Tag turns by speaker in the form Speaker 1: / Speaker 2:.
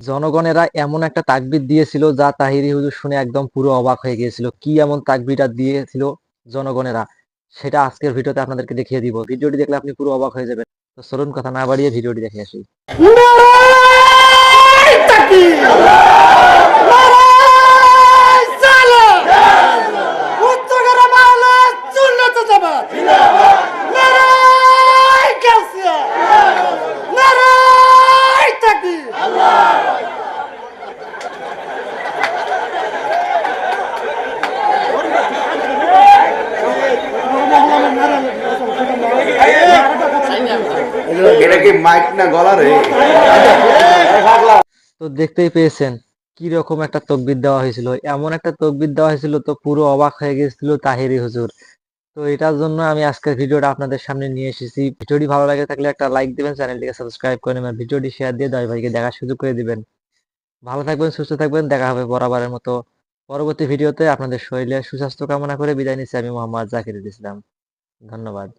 Speaker 1: জনগণেরা এমন একটা তাকবির দিয়েছিল যা তাহিরি হুজুর শুনে একদম পুরো অবাক হয়ে গিয়েছিল। কি এমন তাকবিরটা দিয়েছিল জনগণেরা? সেটা আজকের ভিডিওতে আপনাদেরকে দেখিয়ে দিব। ভিডিওটি দেখলে আপনি পুরো অবাক হয়ে যাবেন। তো চলুন কথা না বাড়িয়ে ভিডিওটি দেখে আসি।
Speaker 2: নারায়
Speaker 1: তো দেখতেই পেয়েছেন কি রকম একটা তকবির দেওয়া হয়েছিল। এমন একটা তকবির দেওয়া হয়েছিল, তো পুরো অবাক হয়ে গেছিল তাহিরি হুজুর। তো এটার জন্য আমি আজকের ভিডিওটা আপনাদের সামনে নিয়ে এসেছি। ভিডিওটি ভালো লাগে থাকলে একটা লাইক দিবেন, চ্যানেলটিকে সাবস্ক্রাইব করে নেবেন, ভিডিওটি শেয়ার দিয়ে দশ ভাইকে দেখার সুযোগ করে দিবেন। ভালো থাকবেন, সুস্থ থাকবেন, দেখা হবে বরাবরের মতো পরবর্তী ভিডিওতে। আপনাদের শরীরে সুস্বাস্থ্য কামনা করে বিদায় নিচ্ছি আমি মোহাম্মদ জাকির ইসলাম। ধন্যবাদ।